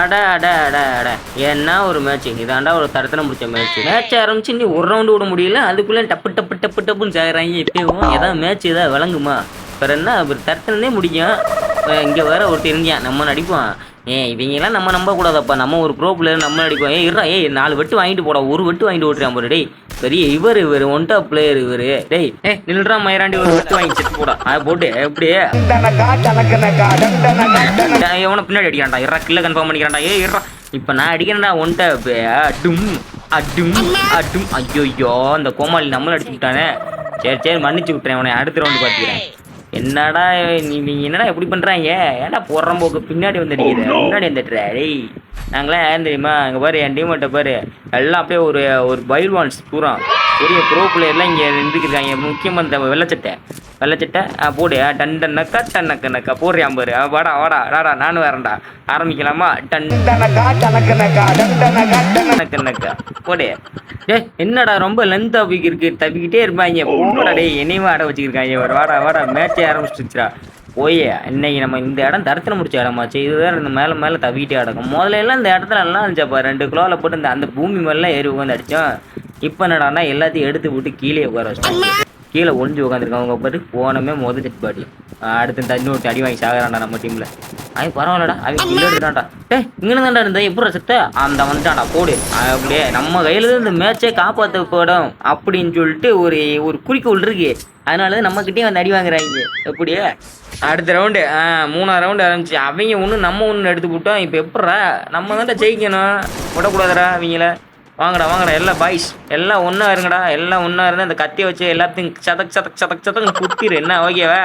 அட அட அட அட. என்ன ஒரு மேட்ச் இதாண்டா ஒரு தரத்தில் முடிச்ச மேட்ச் மேட்ச் ஆரம்பிச்சு நீ ஒரு ரவுண்டு விட முடியல. அதுக்குள்ள டப்பு டப்பு டப்பு டப்புன்னு சேர்றாங்க இப்பயும் ஏதாவது மேட்ச் ஏதாவது விளங்குமா? வேற என்ன? ஒரு தரத்துலனே முடியும். இங்கே இங்க வேற ஒருத்தர் இருந்தான் நம்ம நடிப்போம். ஏ இவங்கெல்லாம் நம்ம நம்ப கூடாதப்பா நம்ம ஒரு ப்ரோ நம்ம நடிப்போம். ஏ இருடா. ஏய் நாலு வெட்டு வாங்கிட்டு போடா. ஒரு வெட்டு வாங்கிட்டு ஓட்டுறான் போடு டேய். பெரிய இவர் இவர் ஒன் டாப் பிளேயர் இவர். டேய் ஏ நில்றா மயிராண்டி ஒரு வெட்டு வாங்கி செத்து போடா. அது போட்டு எப்படியே எவனை பின்னாடி அடிக்கிறான்டா. இறா கில்ல கன்ஃபார்ம் பண்ணிக்கிறான்டா. ஏ இறா இப்போ நான் அடிக்கிறேன்டா ஒன்ட்ட அடும் அடும் அடும். ஐயோ அந்த கோமாளி நம்மளும் அடிச்சு விட்டானே. சரி சரி மன்னிச்சு விட்டுறேன் உன்னை அடுத்த ரவுண்டு பார்த்துக்கிறேன் என்னடா நீ நீங்க என்னடா எப்படி பண்றாங்க ஏன்டா போடுற போக்கு? பின்னாடி வந்து அடிக்கிற முன்னாடி வந்துட்டுற டேய். நாங்களாம் ஏன் தெரியுமா? அங்கே பாரு என் டீமேட்டை பாரு. எல்லாம் அப்படியே ஒரு ஒரு பைல்வான்ஸ் பூரா. பெரிய ப்ரோ பிளேயர்லாம் இங்கே இருந்துருக்காங்க முக்கியமாக இந்த வெள்ளச்சட்டை. வெள்ளச்சட்டை போடு. ஆ, டன் டன் நக்கா டன் நக்கா போடுறியா பாரு. வாடா வாடா வாடா நானும் வரேன்டா. ஆரம்பிக்கலாமா? டன் நக்க நக்கா போடு. டே என்னடா ரொம்ப லென்த் தப்பிக்கு இருக்கு தப்பிக்கிட்டே இருப்பாங்க. போடா டே என்னையும் ஆட வச்சுக்கிருக்காங்க. ஒரு வாடா வாடா மேட்சே ஆரம்பிச்சிருச்சுடா. போய் இன்னைக்கு நம்ம இந்த இடம் தரத்தில் முடிச்ச இடமாச்சு இதுதான் இந்த மேலே மேலே தவிட்டே கிடக்கும். முதல்ல எல்லாம் இந்த இடத்துல எல்லாம் இருந்துச்சப்பா ரெண்டு கிலோவில் போட்டு இந்த அந்த பூமி மேலாம் ஏறி உட்காந்து அடித்தோம் இப்போ என்னடான்னா எல்லாத்தையும் எடுத்து விட்டு கீழே உட்கார வச்சோம் கீழே ஒளிஞ்சு உட்காந்துருக்காங்க அவங்க பாட்டு போனமே முத செட் பாட்டி அடுத்து தண்ணி விட்டு அடி வாங்கி சாகுறான்டா நம்ம டீமில் அவன் பரவாயில்லடா அவன் கிலோ எடுத்துட்டான்டா டேய் இங்கே தான்டா இருந்தா எப்படி செத்த அந்த வந்துட்டான்டா போடு. அப்படியே நம்ம கையில இந்த மேட்சே காப்பாற்றப்படும் அப்படின்னு சொல்லிட்டு ஒரு ஒரு குறிக்கோள் இருக்கு. அதனால தான் நம்ம கிட்டே வந்து அடி வாங்குறாங்க. எப்படியே? அடுத்த ரவுண்டு ஆ மூணாவது ரவுண்டு ஆரம்பிச்சு. அவங்க ஒன்று நம்ம ஒன்று எடுத்து விட்டோம். இப்போ எப்பட்றா நம்ம தான்டா ஜெயிக்கணும். விடக்கூடாதுடா அவங்கள. வாங்கடா வாங்கடா எல்லாம் பாய்ஸ் எல்லாம் ஒன்றா இருங்கடா எல்லாம் ஒன்றா இருந்து அந்த கத்தியை வச்சு எல்லாத்தையும் சதக் சதக் சதக் சதக் குத்திரு. என்ன ஓகேவா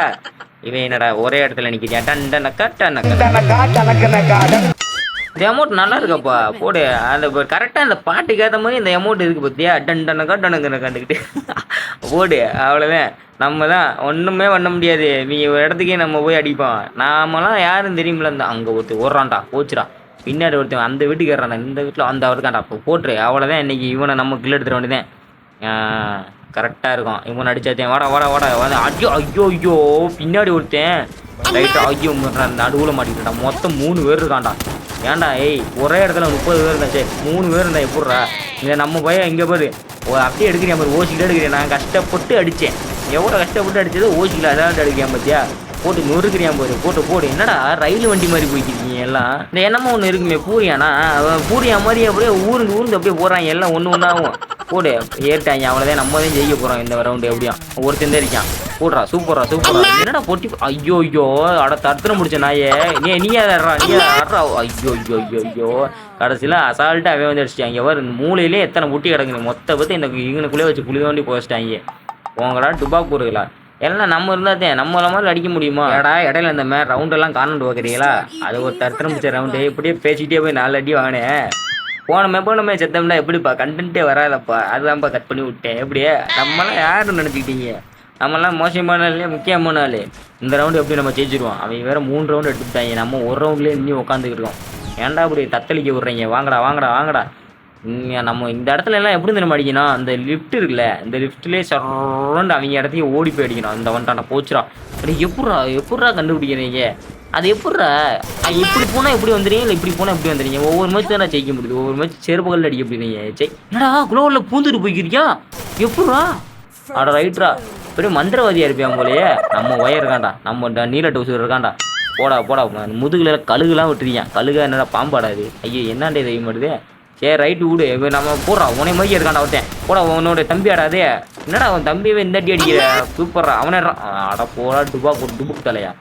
இவன் என்னடா ஒரே இடத்துல நிற்கிறியா டன் டனக்கா டனக்கா இந்த அமௌண்ட் நல்லா இருக்கப்பா. போடு அந்த கரெக்டாக அந்த பாட்டுக்கு ஏற்ற மாதிரி இந்த அமௌண்ட் இருக்கு பார்த்தியா டன் டனக்கா டனக்கன கண்டுக்கிட்டு போடு அவ்வளோதான் நம்ம தான் ஒன்றுமே பண்ண முடியாது. நீ ஒரு இடத்துக்கே நம்ம போய் அடிப்போம். நாமெல்லாம் யாரும் தெரியுமில்ல இந்த அங்கே ஒருத்தர் ஓடுறான்டா போச்சுடா. பின்னாடி ஒருத்தன் அந்த வீட்டுக்கு ஏறான்டா இந்த வீட்டில் அந்த அவருக்காண்டா அப்போ போட்டுரு. அவ்வளோதான் இன்னைக்கு இவனை நம்ம கிள்ள எடுத்துட வேண்டியதான் கரெக்டாக இருக்கும். இவன் அடிச்சாத்தேன் வாடா வாடா வாடா. வந்து ஐயோ ஐயோ ஐயோ. பின்னாடி ஒருத்தன். லைட்டாக ஐயோ நடுவில் மாட்டிக்கிட்டா மொத்தம் மூணு பேர் இருக்கான்டா. ஏன்டா ஏய் ஒரே இடத்துல முப்பது பேர் இருந்தா சரி மூணு பேர் இருந்தா எப்பட்றா இங்கே நம்ம பையன் இங்கே பாரு. ஓ அப்படியே எடுக்கிறேன் பாரு. ஓசிக்கிட்டே எடுக்கிறேன் நான் கஷ்டப்பட்டு அடித்தேன் எவ்வளோ கஷ்டப்பட்டு அடித்ததோ ஓசிக்கல. அதான் அடிக்கிறேன் பார்த்தியா போட்டு நொறுக்கிறியான் பாரு போட்டு போடு. என்னடா ரயில் வண்டி மாதிரி போய்க்கிருக்கீங்க எல்லாம்? இந்த என்னமோ ஒன்று இருக்குமே பூரியானா? பூரியா மாதிரி அப்படியே ஊருந்து ஊருந்து அப்படியே போடுறாங்க எல்லாம் ஒன்று ஒன்றாகும் போடு. ஏறிட்டாங்க அவ்வளோதான் நம்ம தான் ஜெயிக்க போகிறோம் இந்த ரவுண்டு எப்படியும் ஒருத்தன் தான் இருக்கான். போடுறா சூப்பரா சூப்பரா என்னடா பொட்டி ஐயோ ஐயோ அட தடுத்துற முடிச்ச நாயே. நீ நீ ஆடுறா நீ ஆடுறா ஐயோ ஐயோ ஐயோ ஐயோ கடைசியில் அசால்ட்டாக அவன் வந்து அடிச்சிட்டாங்க வர மூலையிலே எத்தனை முட்டி கிடக்குது. மொத்த பற்றி இந்த இங்கனுக்குள்ளே வச்சு புளி தோண்டி போச்சிட்டாங்க போங்கடா டுபாக்கூருங்களா எல்லாம் நம்ம இருந்தாதே நம்மள மாதிரி அடிக்க முடியுமா? ஏடா இடையில இந்த மாதிரி ரவுண்டெல்லாம் காணண்டு பார்க்குறீங்களா அது ஒரு தரத்திரமிச்ச ரவுண்டு இப்படியே பேசிக்கிட்டே போய் நாலு அடி வாங்கினேன் போனமே போனமே செத்தம்னா எப்படிப்பா? கண்டென்ட்டே வராதப்பா. அதுதான்ப்பா கட் பண்ணி விட்டேன். எப்படியே நம்மளாம் யாருன்னு நினச்சிக்கிட்டீங்க? நம்மலாம் மோசமான ஆளு முக்கியமான ஆளு. இந்த ரவுண்டு எப்படி நம்ம ஜெயிச்சிருவோம்? அவங்க வேற மூணு ரவுண்டு எடுத்துட்டாங்க. நம்ம ஒரு ரவுண்ட்லேயே இன்னும் உட்காந்துக்கிட்டோம் ஏன்டா இப்படி தத்தளிக்க விட்றீங்க? வாங்கடா வாங்கடா வாங்கடா. நம்ம இந்த இடத்துல எல்லாம் எப்படி தெரியுமா அடிக்கணும் அந்த லிஃப்ட் இருக்குல்ல இந்த லிஃப்ட்லேயே சரௌண்ட் அவங்க இடத்தையும் ஓடி போய் அடிக்கணும். அந்த வந்துட்டான போச்சுடா. அப்படி எப்பட்றா எப்பட்றா கண்டுபிடிக்கிறீங்க அது எப்பட்றா? இப்படி போனால் எப்படி வந்துடுங்க இல்லை இப்படி போனால் எப்படி வந்துடுறீங்க ஒவ்வொரு மேட்ச் தான் ஜெயிக்க முடியுது. ஒவ்வொரு மேட்ச் செருப்புகள் அடிக்க முடியுங்க ஜெய். என்னடா குளோவில் பூந்துட்டு போய்க்கிறியா? எப்பட்றா? அட ரைட்ரா. பெரிய மந்திரவாதியாக இருப்பியான் போலயே நம்ம ஒயர் இருக்காண்டா நம்ம நீல டவுசர் இருக்கான்டா. போடா போடா. முதுகுல கழுகுலாம் விட்டுருக்கேன் கழுகா என்னடா பாம்பாடாது ஐயோ என்னாண்டே தெரிய மாட்டுது சரி ரைட்டு விடு. இவன் நம்ம போடுறான் உனே மாதிரி இருக்கான்டா ஒருத்தன். போடா உன்னோட தம்பி ஆடாதே என்னடா அவன் தம்பியவே இந்த அடி அடிக்கிற? சூப்பர்ரா. அவனே அட போடா டுபா போட்டு டுபுக் தலையா.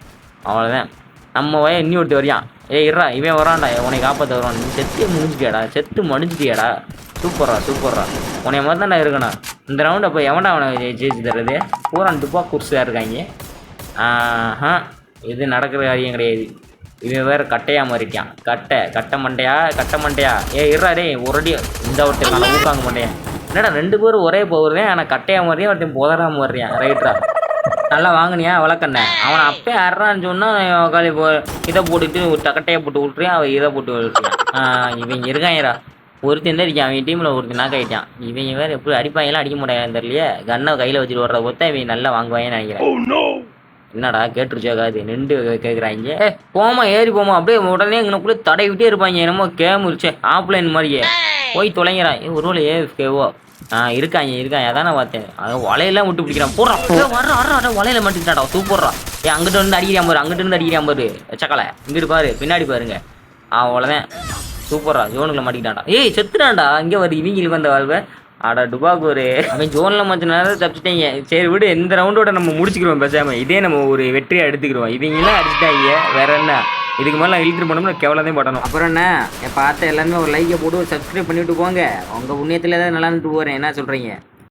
அவ்வளோதான் நம்ம வய இன்னி ஒருத்தி வரையான் ஏய் இருடா இவன் வரான்டா. உன்னை காப்பாற்ற வருவான் நீ செத்தே முடிஞ்சிட்டியாடா செத்து மடிஞ்சிட்டியாடா. சூப்பர்ரா சூப்பர்ரா. உன்னை மாதிரி தான்டா இருக்கணும். இந்த ரவுண்ட் அப்போ எவன்டா அவனை ஜெயி- ஜெயிச்சு தர்றது? பூரா டுபா குர்ஸாக இருக்காங்க. ஆஹா. இது நடக்கிற காரியம் கிடையாது. இவன் வேற கட்டையா மாறிட்டான். கட்டை கட்டை மண்டையா? கட்டை மண்டையா? ஏ இருடா டேய் ஒரு அடி இந்த ஒருத்தர் நான் ஊக்காங்க மண்டையா என்னடா ரெண்டு பேரும் ஒரே போகிறேன் ஆனால் கட்டையா மாறியா ஒருத்தன் புதராம மாறியான் ரைட்ரா நல்லா வாங்கினியா விளக்கண்ண அவனை அப்பயே அறான்னு சொன்னால் காலி போ இதை போட்டுட்டு கட்டையை போட்டு விட்றியான் அவன் இதை போட்டு விட்றியான் இவங்க இருக்காங்கடா ஒருத்தன் தான் இருக்கான் அவன் டீமில் ஒருத்தன் நான் ஆகிட்டான் இவங்க வேறு எப்படி அடிப்பாங்கலாம் அடிக்க முடியாது தெரியலையே? கண்ணை கையில் வச்சுட்டு வர்றத பொறுத்த இவன் நல்லா வாங்குவாங்கன்னு நினைக்கிறேன். Oh, என்னடா கேட்டுருச்சாக்காது நின்று கேட்குறாங்க ஏ போமா ஏறி போமா அப்படியே உடனே இங்கனக்குள்ளே தடவிட்டே இருப்பாங்க என்னமோ கேமுரிச்சே ஆஃப்லைன் மாதிரியே. போய் தொலைங்கிறான். ஏ ஒரு வேளை ஏஃப்கேவோ ஆ இருக்காங்க இருக்காங்க அதானே நான் பார்த்தேன். அவன் வலையெல்லாம் விட்டு பிடிக்கிறான். போடுறான் வர்றான் வர்றான் வலையில மாட்டிக்கிட்டாடா. சூப்பர்றா. ஏ அங்கிட்ட வந்து அடிக்கிறான் பாரு. அங்கிட்ட இருந்து அடிக்கிறான் பாரு. சக்கலை இங்கிட்டு பாரு. பின்னாடி பாருங்க. அவ்வளோதான் சூப்பரா ஜோனுக்குள்ள மாட்டிக்கிட்டான்டா. ஏய் செத்துட்டான்டா. இங்கே வருது இவங்களுக்கு வந்த வாழ்வை. அடா டுபாக்கு ஒரு அவன் ஜோனில் மற்ற நேரம் தப்பிச்சிட்டாங்க. சரி விடு இந்த ரவுண்டோட நம்ம முடிச்சுக்கிறோம் பேசாம. இதே நம்ம ஒரு வெற்றியை எடுத்துக்கிறோம் இவங்களாம் அடிச்சிட்டாங்க வேற என்ன? இதுக்கு மேலே இழுத்துட்டு போனோம்னா கேவலத்தையும் பட்டணும் அப்புறம் என்ன? என் பார்த்த எல்லாருமே ஒரு லைக்கை போட்டு ஒரு சப்ஸ்கிரைப் பண்ணிவிட்டு போங்க. உங்கள் புண்ணியத்தில் ஏதாவது நல்லா இருந்துட்டு போகிறேன் என்ன சொல்கிறீங்க